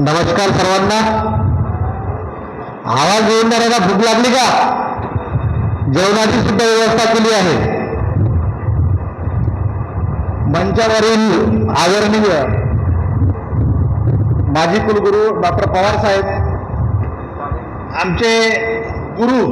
नमस्कार सर्वांना. आवाज येऊन जाण्याला भूक लागली का? जेवणाची सुद्धा व्यवस्था केली आहे. मंचावरील आदरणीय माजी कुलगुरू डॉक्टर पवार साहेब आमचे गुरु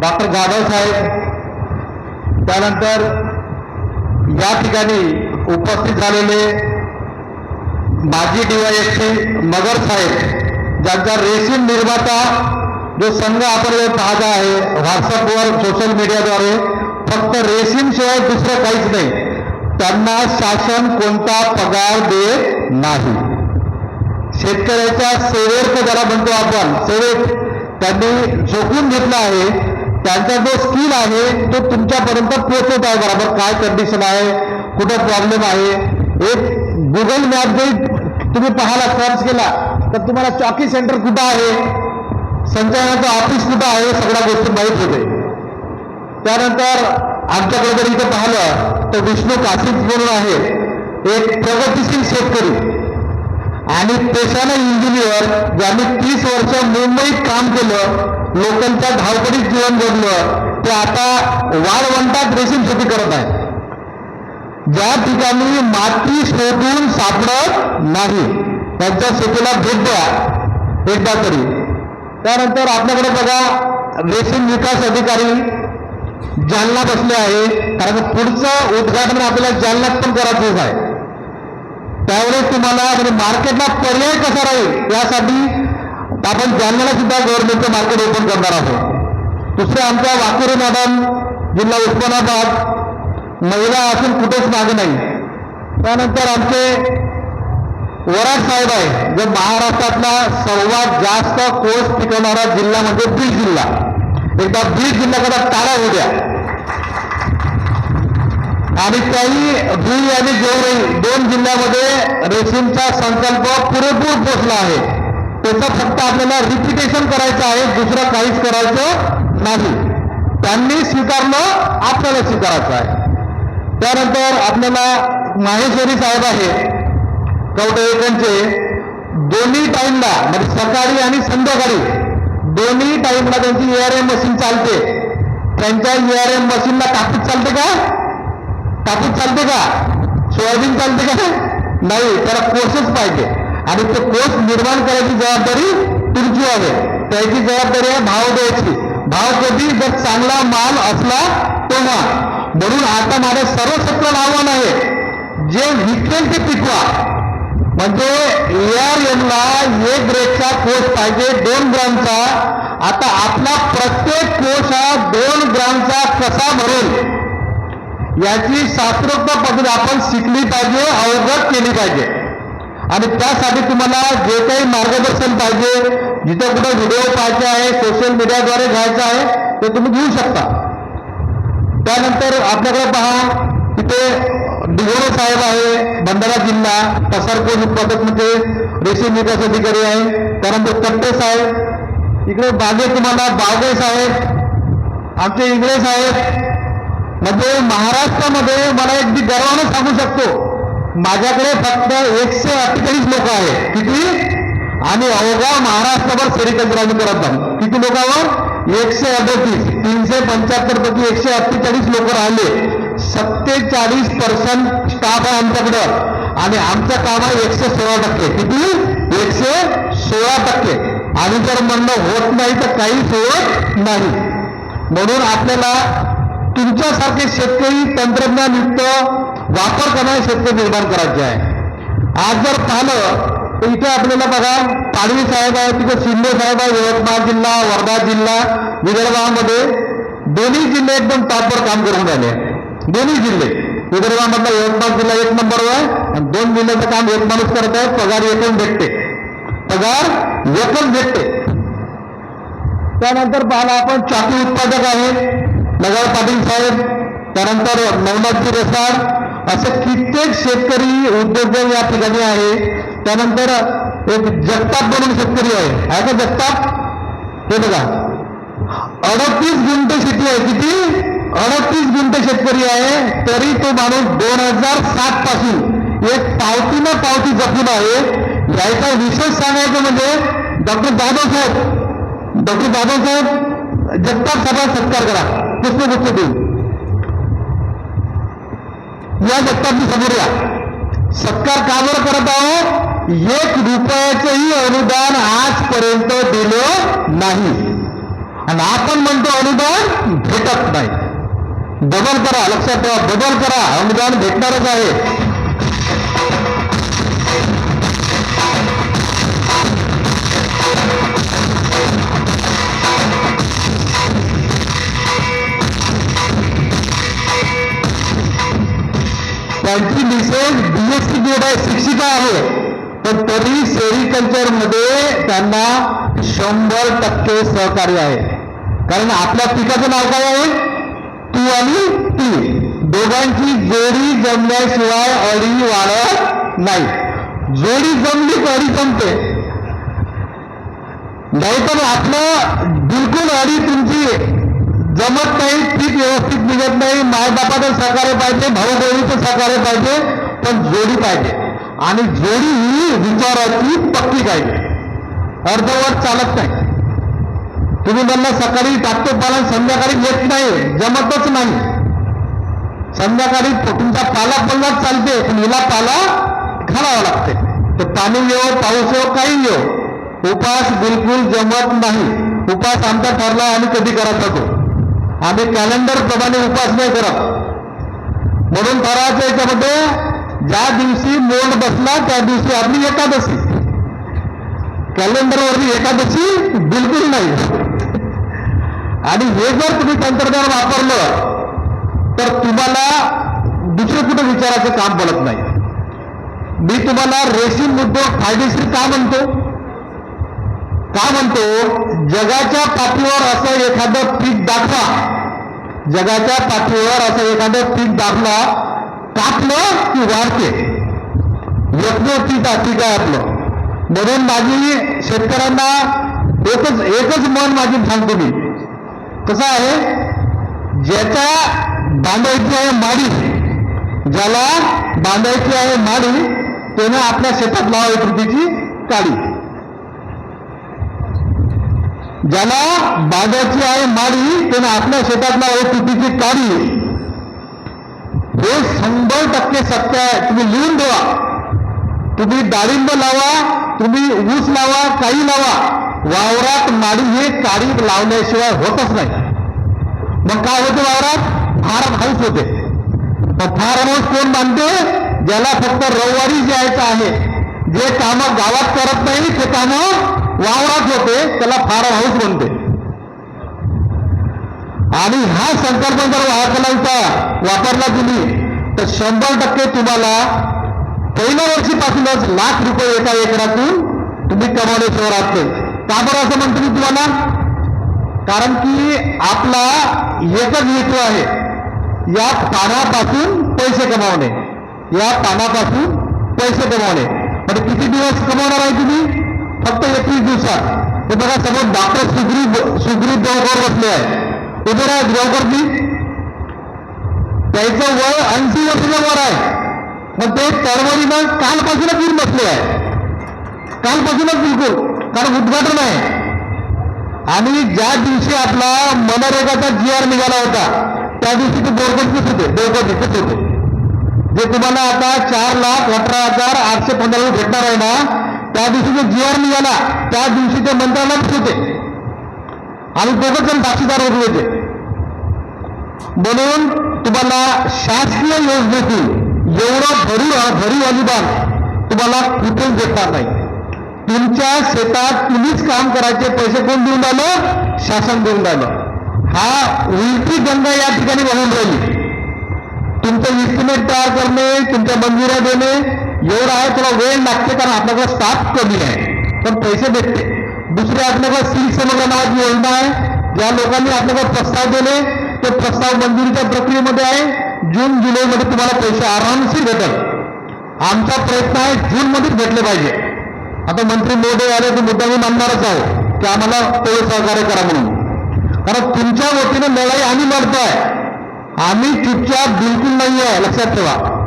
डॉक्टर जाधव साहेब त्यानंतर या ठिकाणी उपस्थित झालेले माजी डीवायएसपी मगर साहेब ज्यांचा रेशीम निर्माता जो संघ आपण हे आहे व्हॉट्सअपवर सोशल मीडियाद्वारे फक्त रेशीमशिवाय दुसरं काहीच नाही. त्यांना शासन कोणता पगार देत नाही. शेतकऱ्याच्या सेवेत ज्याला म्हणतो आपण सेवेत. त्यांनी झोकून घेतला आहे. त्यांचा जो स्किल आहे तो तुमच्यापर्यंत पोहोचत आहे बरोबर. काय कंडिशन आहे? कुठं प्रॉब्लेम आहे? एक गुगल मॅप जरी तुम्ही पाहायला सर्च केला तर तुम्हाला चॉकी सेंटर कुठं आहे? संचालनाचं ऑफिस कुठं आहे? सगळ्या गोष्टी माहीत होते. त्यानंतर आमच्याकडे जर इथं पाहिलं तर विष्णू काशीच म्हणून आहे. एक प्रगतीशील शेतकरी. आणि पेशानं इंजिनियर ज्यांनी तीस वर्ष मुंबईत काम केलं लोकांच्या धावपडीत जीवन जगलं ते आता वाळवंटात रेशीम शेती करत आहे. ज्या ठिकाणी माती शोधून सापडत नाही त्यांच्या शेतीला भेट द्या. एकदा तरी. त्यानंतर आपल्याकडे बघा रेशीम विकास अधिकारी जालना बसले आहे. कारण पुढचं उद्घाटन आपल्याला जालनात पण करायचंच आहे. त्यावेळेस तुम्हाला म्हणजे मार्केटला पर्याय कसा राहील यासाठी आपण जालन्याला सुद्धा गव्हर्नमेंटचं मार्केट ओपन करणार आहोत. दुसरे आमच्या वाकुरे मॅडम जिल्हा उस्मानाबाद महिला असून कुठेच मागे नाही. त्यानंतर आमचे वराड साहेब आहे जो महाराष्ट्रातला सर्वात जास्त कोर्स पिकवणारा जिल्हा म्हणजे बीड जिल्हा. एकदा बीड जिल्ह्याकडे तारा होऊ द्या आणि त्याही बीड आणि गेवराई दोन जिल्ह्यामध्ये रेशीमचा संकल्प पुरेपूर पोचला आहे. त्याचं फक्त आपल्याला रिपिटेशन करायचं आहे दुसरं काहीच करायचं नाही. त्यांनी स्वीकारलं आपल्याला स्वीकारायचं आहे. त्यानंतर आपल्याला माहेश्वरी साहेब आहे. कवटेकरांचे दोन्ही टाईमला म्हणजे सकाळी आणि संध्याकाळी दोन्ही टाईमला त्यांची एआरएम मशीन चालते. त्यांच्या एआरएम मशीनला कापूस चालते का? कापूस चालते का? सोयाबीन चालते का? नाही त्याला कोर्सच पाहिजे. आणि ते कोर्स निर्माण करायची जबाबदारी तुमची आहे. त्याची जबाबदारी आहे भाव द्यायची. भाव कधी जर चांगला माल असला तेव्हा. म्हणून आता माझं सर्व शेतकऱ्याला आव्हान आहे. जे विकेल ते पिकवा. म्हणजे एआर एमला एक ग्रेडचा कोर्स पाहिजे दोन ग्रामचा आता आपला प्रत्येक कोर्स हा दोन ग्रामचा कसा भरेल? याची शास्त्रोक्त पद्धत आपण शिकली पाहिजे अवगत केली पाहिजे. आणि त्यासाठी तुम्हाला जे काही मार्गदर्शन पाहिजे जिथं कुठं व्हिडिओ पाहायचे आहे सोशल मीडियाद्वारे घ्यायचा आहे ते तुम्ही घेऊ शकता. त्यानंतर आपल्याकडे पहा तिथे डिगोरे साहेब आहे भंडारा जिल्हा पसारकोट उत्पादकमध्ये म्हणजे रेशीम विकास अधिकारी आहे. त्यानंतर कट्टे साहेब इकडे बागे तुम्हाला बागे साहेब आमचे इंगळे साहेब. म्हणजे महाराष्ट्रामध्ये मला अगदी गर्वानं सांगू शकतो माझ्याकडे फक्त एकशे अठ्ठेचाळीस लोक आहेत. किती? आणि अवघा महाराष्ट्रभर सेरिकल्चर आम्ही करत आहोत. किती लोकांवर एकशे अडतीस तीनशे पंच्याहत्तर पैकी एकशे अठ्ठेचाळीस लोक राहिले. सत्तेचाळीस पर्सेंट स्टाफ आहे आमच्याकडं. आणि आमचं काम आहे एकशे सोळा टक्के. किती? एकशे सोळा टक्के. आणि जर म्हणणं होत नाही तर काहीच होत नाही. म्हणून आपल्याला तुमच्यासारखे शेतकरी तंत्रज्ञानयुक्त वापर करणारे शेतकरी निर्माण करायचे आहे. आज जर पाहिलं तर इथे आपल्याला बघा पाडवी साहेब आहे तिथे शिंदे साहेब आहे यवतमाळ जिल्हा वर्धा जिल्हा विदर्भामध्ये दोन्ही जिल्हे एकदम टॉपवर काम करून राहिले. दोन्ही जिल्हे. विदर्भामधला यवतमाळ जिल्हा एक नंबरवर आहे आणि दोन जिल्ह्याचं काम एक माणूस करत आहे पगार एकच भेटते. पगार एकच भेटते. त्यानंतर पाहिला आपण चाकू उत्पादक आहे नगर पाटील साहेब. त्यानंतर नवनाथजी रेसाड असे कित्येक शेतकरी उद्योजक या ठिकाणी आहे. त्यानंतर एक जगताप म्हणून शेतकरी आहे. आहे का जगताप? हे बघा. अडतीस गुंठ शेती आहे. किती? अडतीस गुंठ शेतकरी आहे. तरी तो माणूस दोन हज़ार सात पासून एक पावती न पावती जपून आहे. याचा विशेष सांगायचं म्हणजे डॉक्टर जाधव साहेब, डॉक्टर जाधव साहेब, जगताप सभा सत्कार करा. पुष्पगुच्छ देऊ. या जगतापची समोर या. सत्कार का बरं करत आहोत? एक रुपयाचंही अनुदान आजपर्यंत दिलं नाही. आणि आपण म्हणतो अनुदान भेटत नाही. बदल करा लक्षात ठेवा बदल करा. अनुदान भेटणारच आहे. त्यांची मिसेस बीएससी बीएड आहे शिक्षिका आहे. पण तरी सेरिकल्चरमध्ये त्यांना शंभर टक्के सहकार्य आहे. कारण आपल्या पिकाचं नाव काय आहे? तू आणि ती. दोघांची जोडी जमल्याशिवाय अडी वाढत नाही. जोडी जमली अडी जमते. नाहीतर आपलं बिलकुल अडी तुमची जमत नाही पीक व्यवस्थित निघत नाही. मायबापाचं सहकार्य पाहिजे भाऊ बहिणीचं सहकार्य पाहिजे पण जोडी पाहिजे. आणि जोडी ही विचाराची पक्की पाहिजे अर्धवट चालत नाही. तुम्ही त्यांना सकाळी टाकतो पालन संध्याकाळी येत नाही जमतच नाही. संध्याकाळी तुमचा पाला पडलाच चालते पण हिला पाला घालावा लागते. तर पाणी येऊ पाऊस येऊ काही येऊ उपास बिलकुल जमत नाही. उपास आमचा ठरला आणि कधी करत होतो. आम्ही कॅलेंडर प्रमाणे उपास नाही करत. म्हणून ठरावाच्या याच्यामध्ये ज्या दिवशी मोड बसला त्या दिवशी आपली एकादशी. कॅलेंडरवरती एकादशी बिलकुल नाही. आणि हे जर तुम्ही तंत्रज्ञान वापरलं तर तुम्हाला दुसरे कुठे विचाराचं काम पडत नाही. मी तुम्हाला रेशीम उद्योग फायदेशीर का म्हणतो? का म्हणतो? जगाच्या पाठीवर असं एखादं पीक दाखवा. जगाच्या पाठीवर असं एखादं पीक दाखला कापलं की वाढते. एकमेव ठीक आहे आपलं. म्हणून माझी शेतकऱ्यांना एकच एकच मन माझी सांगतो मी. कसं आहे? ज्याच्या बांधायची आहे माडी ज्याला बांधायची आहे माडी त्यानं आपल्या शेतात लावावी कृतीची काळी ज्याला बांधायची आहे माडी त्यानं आपल्या शेतात लावावी कृतीची काळी हे शंभर टक्के सत्य आहे. तुम्ही लिहून ठेवा. तुम्ही डाळिंब लावा तुम्ही ऊस लावा काही लावा. वावरात माडी हे काळी लावल्याशिवाय होतच नाही. मग काय होते वावरात? फार्म हाऊस होते. मग फार्म हाऊस कोण बांधते? ज्याला फक्त रविवारी जायचं आहे. जे कामं गावात करत नाही ते कामं वावरात होते त्याला फार्म हाऊस म्हणते. आणि हा संकल्प जर वाहकलांचा वापरला तुम्ही तर शंभर टक्के तुम्हाला पहिल्या वर्षीपासूनच लाख रुपये एका एकरातून तुम्ही कमावण्याशिवाय राहते का बरं असं म्हणतो मी तुम्हाला? कारण की आपला एकच हेतू आहे या पानापासून पैसे कमावणे. या पानापासून पैसे कमावणे. म्हणजे किती दिवस कमावणार आहे तुम्ही? फक्त एकवीस दिवसात. हे बघा समोर डॉक्टर सुग्रीव सुग्रीव देवकर बसले आहे उभे राहत गावकरती त्याचं वय ऐंशी वर्षाचं वर आहे. पण ते तळमळीनं कालपासूनच येऊन बसले आहे. कालपासूनच बिलकुल कारण उद्घाटन आहे. आणि ज्या दिवशी आपला मनरेगाचा जी आर निघाला होता त्या दिवशी ते बोरगडचेच होते देवगडचेच होते. जे तुम्हाला आता चार लाख अठरा हजार आठशे पंधरा भेटणार आहे ना त्या दिवशी जो जी आर निघाला त्या दिवशी ते मंत्रालयात होते. आणि दोघं जण साक्षीदार होते होते म्हणून तुम्हाला शासकीय योजनेतील एवढं भरीव भरीव अनुदान तुम्हाला कुठेच देणार नाही. तुमच्या शेतात तुम्हीच काम करायचे पैसे कोण देऊन राहिलं? शासन देऊन राहिलं. हा उलटी गंगा या ठिकाणी वाहून राहिली. तुमचं इस्टिमेट तयार करणे तुमच्या मंजुऱ्या देणे एवढं आहे तुला वेळ लागते कारण आपल्याकडे स्टाफ कमी आहे. पण पैसे भेटते. दुसरे आपल्याकडे सिल्क समग्र नावाची योजना आहे. ज्या लोकांनी आपल्याकडे प्रस्ताव दिले ते प्रस्ताव मंजुरीच्या प्रक्रियेमध्ये आहे. जून जुलैमध्ये तुम्हाला पैसे आरामशीर भेटल. आमचा प्रयत्न आहे जून मध्येच भेटले पाहिजे. आता मंत्री मोदी आले तर मुद्दा मी मानणारच आहो की आम्हाला तेवढे सहकार्य करा म्हणून. कारण तुमच्या वतीने लढाई आम्ही लढतोय. आम्ही चुपचाप बिलकुल नाही आहे लक्षात ठेवा.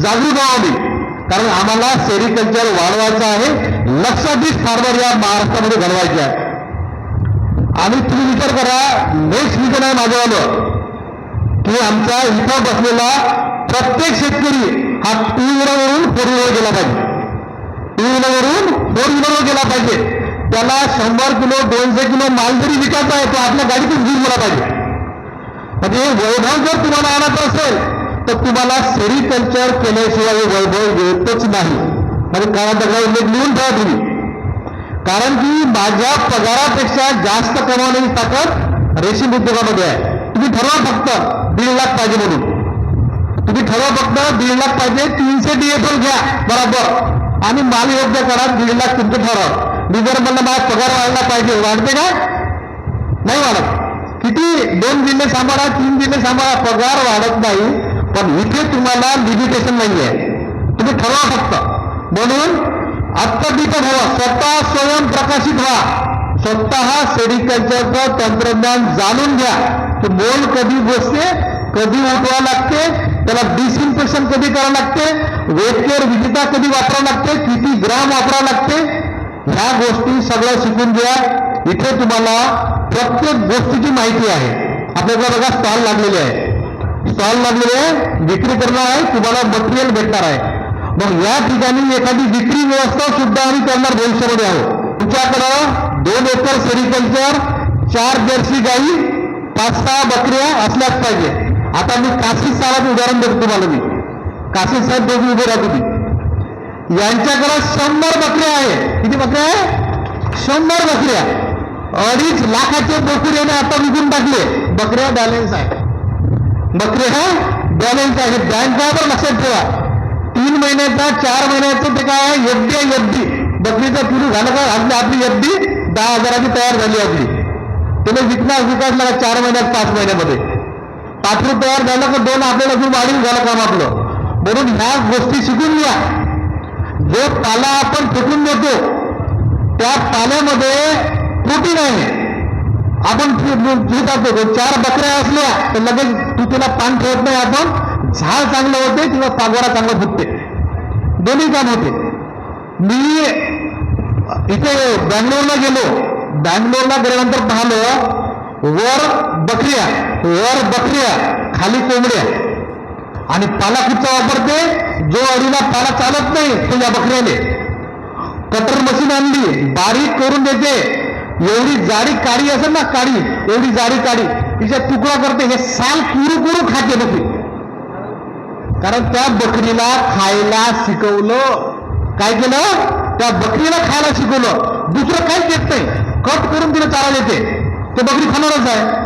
जागरूक आहो आम्ही. कारण आम्हाला सेरिकल्चर वाढवायचं आहे लक्षाधीश फार्मर या महाराष्ट्रामध्ये घडवायचे आहे. आणि तुम्ही विचार करा नेक्स्ट विजन आहे माझ्यावालं की आमचा इथं बसलेला प्रत्येक शेतकरी हा टू व्हीलरवरून फोर व्हीलर गेला पाहिजे. टू व्हीलरवरून फोर व्हीलरवर गेला पाहिजे. त्याला शंभर किलो दोनशे किलो माल जरी विकायचा आहे तो आपल्या गाडीतून घेऊन गेला पाहिजे. म्हणजे हे वैभव जर तुम्हाला आणायचं असेल तर तुम्हाला सेरिकल्चर केल्याशिवाय हे वैभव येतच नाही. म्हणजे काळात उल्लेख लिहून ठेवा तुम्ही. कारण की माझ्या पगारापेक्षा जास्त कमावण्याची ताकद रेशीम उद्योगामध्ये आहे. तुम्ही ठरवा फक्त दीड लाख पाहिजे म्हणून. तुम्ही ठरवा फक्त दीड लाख पाहिजे तीनशे डीएफएल घ्या बरोबर. आणि माल योग्य करा दीड लाख तुमचं ठरव. मी जर म्हणलं माझा पगार वाढला पाहिजे वाढते का? नाही वाढत. किती? दोन जिल्हे सांभाळा तीन जिल्हे सांभाळा पगार वाढत नाही पण इथे तुम्हाला लिमिटेशन नाही आहे तुम्ही ठरवा फक्त. म्हणून आत्मदीप व्हा स्वतः स्वयंप्रकाशित व्हा. स्वतः सेरिकल्चरचं तंत्रज्ञान जाणून घ्या. की मोल कधी बसते, कधी उठवा लागते, त्याला डिसइन्फेक्शन कधी करावं लागते वेटकेअर विजेता कधी वापरावं लागते, किती ग्राम वापरावं लागते, ह्या गोष्टी सगळं शिकून घ्या. इथे तुम्हाला प्रत्येक गोष्टीची माहिती आहे. आपल्याकडे बघा स्टॉल लागलेले आहे. स्टॉल लागलेले आहे, विक्री करणार आहे, तुम्हाला मटेरियल भेटणार आहे. मग या ठिकाणी एखादी विक्री व्यवस्था सुद्धा आम्ही करणार भविष्यामध्ये आहोत. तुमच्याकडं दोन एकर सेरिकल्चर चार जर्सी गाई पाच सहा बकऱ्या असल्याच पाहिजे. आता मी काशी साहेबांचं उदाहरण देतो तुम्हाला मी. काशी साहेब दोघी उभे राहतो तुम्ही यांच्याकडे शंभर बकऱ्या आहे किती बकऱ्या आहे शंभर बकऱ्या. अडीच लाखाचे बोकड याने आता विकून टाकले. बकऱ्या बॅलन्स आहे बकऱ्या बॅलन्स आहे बँकावर लक्षात ठेवा. तीन महिन्याचा चार महिन्याचं ते काय आहे? एफडी आहे एफडी बकरीचं पुरू झालं का? आपली आपली एफडी दहा हजाराची तयार झाली आपली. त्याला विकणार विकास लागा चार महिन्यात पाच महिन्यामध्ये. पाचरू तयार झालं का दोन आपल्याला अजून वाढीव झालं काम आपलं. म्हणून ह्या गोष्टी शिकून घ्या. जो पाला आपण फेकून देतो त्या पाल्यामध्ये प्रोटीन आहे. आपण दूध टाकतो चार बकऱ्या असल्या तर लगेच तू तिला पान ठेवत नाही आपण. झाड चांगलं होते किंवा पागोरा चांगलं फुटते. दोन्ही काम होते. मी इथे बँगलोरला गेलो. बँगलोरला गेल्यानंतर पाहिलं वर बकऱ्या वर बकऱ्या खाली कोंबड्या. आणि पाला कुठचा वापरते? जो अडीला पाला चालत नाही तो या बकऱ्याने. कटर मशीन आणली बारीक करून देते. एवढी जाडी काडी असेल ना काडी एवढी जाडी काडी तिचा तुकडा करते. हे साल कुरू कुरू खाते बकरी. कारण त्या बकरीला खायला शिकवलं. काय केलं? त्या बकरीला खायला शिकवलं. दुसरं काहीच देत नाही. कट करून तिला चारा देते. ते बकरी खाणारच आहे.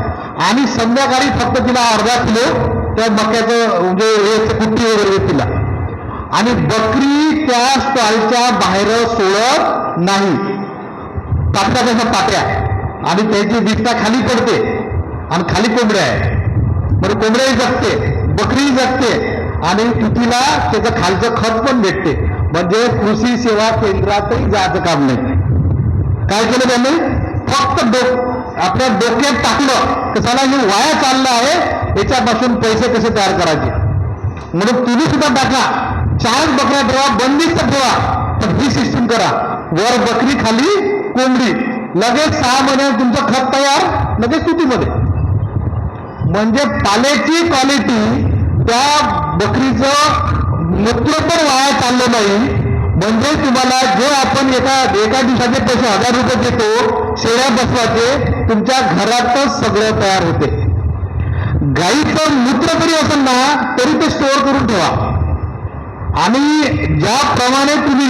आणि संध्याकाळी फक्त तिला अर्धा किलो त्या मक्याचं म्हणजे कुट्टी वगैरे तिला. आणि बकरी त्या स्टॉलच्या बाहेर सोडत नाही. पाट्या कशा पाट्या आणि त्याची दिसता खाली पडते. आणि खाली कोंबड्या आहे बरं कोंबड्याही जगते. बकरीही जगते. आणि तिथीला त्याचं खालचं खत पण भेटते. म्हणजे कृषी सेवा केंद्रातही जायचं काम नाही. काय केलं त्यांनी? फक्त डोक आपल्या डोक्यात टाकलं की चला हे वाया चाललं आहे याच्यापासून पैसे कसे तयार करायचे? म्हणून तुम्ही सुद्धा टाका. चार बकऱ्या ठेवा बंदिस्त ठेवा. तर ही सिस्टीम करा. वर बकरी खाली कोंबडी. लगेच सहा महिन्यात तुमचं खत तयार लगेच तुतीमध्ये. म्हणजे पाल्याची क्वालिटी त्या बकरीचं मूत्र पण वाया चाललं नाही. म्हणजे तुम्हाला जे आपण एका एका दिवसाचे पैसे हजार रुपये देतो शेळ्या बसवाचे तुमच्या घरातच सगळं तयार होते. गाईचं मूत्र जरी असेल ना तरी ते स्टोअर करून ठेवा. आणि ज्याप्रमाणे तुम्ही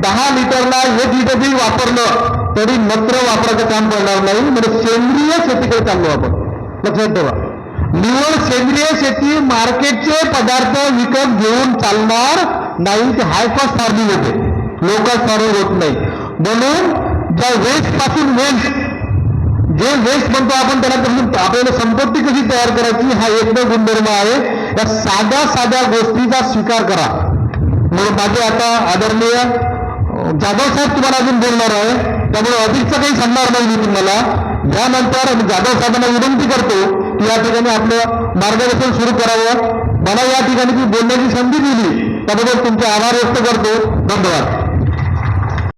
दहा लिटरला एक लिटर जरी वापरलं तरी मत्र वापरायचं काम पडणार नाही. म्हणजे सेंद्रिय शेतीकडे चाललो आपण. लक्षात ठेवा. निवड सेंद्रिय शेती मार्केटचे पदार्थ विकत घेऊन चालणार नाही ते हायफास्ट फार्मिंग होते. लोकल फार्मिंग होत नाही. म्हणून ज्या वेस्टपासून वेस्ट जे वेस्ट म्हणतो आपण त्याला आपल्याला संपत्ती कशी तयार करायची हा एकमेव गुणधर्म आहे. या साध्या साध्या गोष्टीचा स्वीकार करा. म्हणून माझे आता आदरणीय जाधव साहेब तुम्हाला अजून बोलणार आहे. त्यामुळे अधिकचं काही सांगणार नाही मी तुम्हाला. यानंतर मी जाधव साहेबांना विनंती करतो या ठिकाणी आपलं मार्गदर्शन सुरू करावं. मला या ठिकाणी ती बोलण्याची संधी दिली त्याबद्दल तुमचे आभार व्यक्त करतो. धन्यवाद.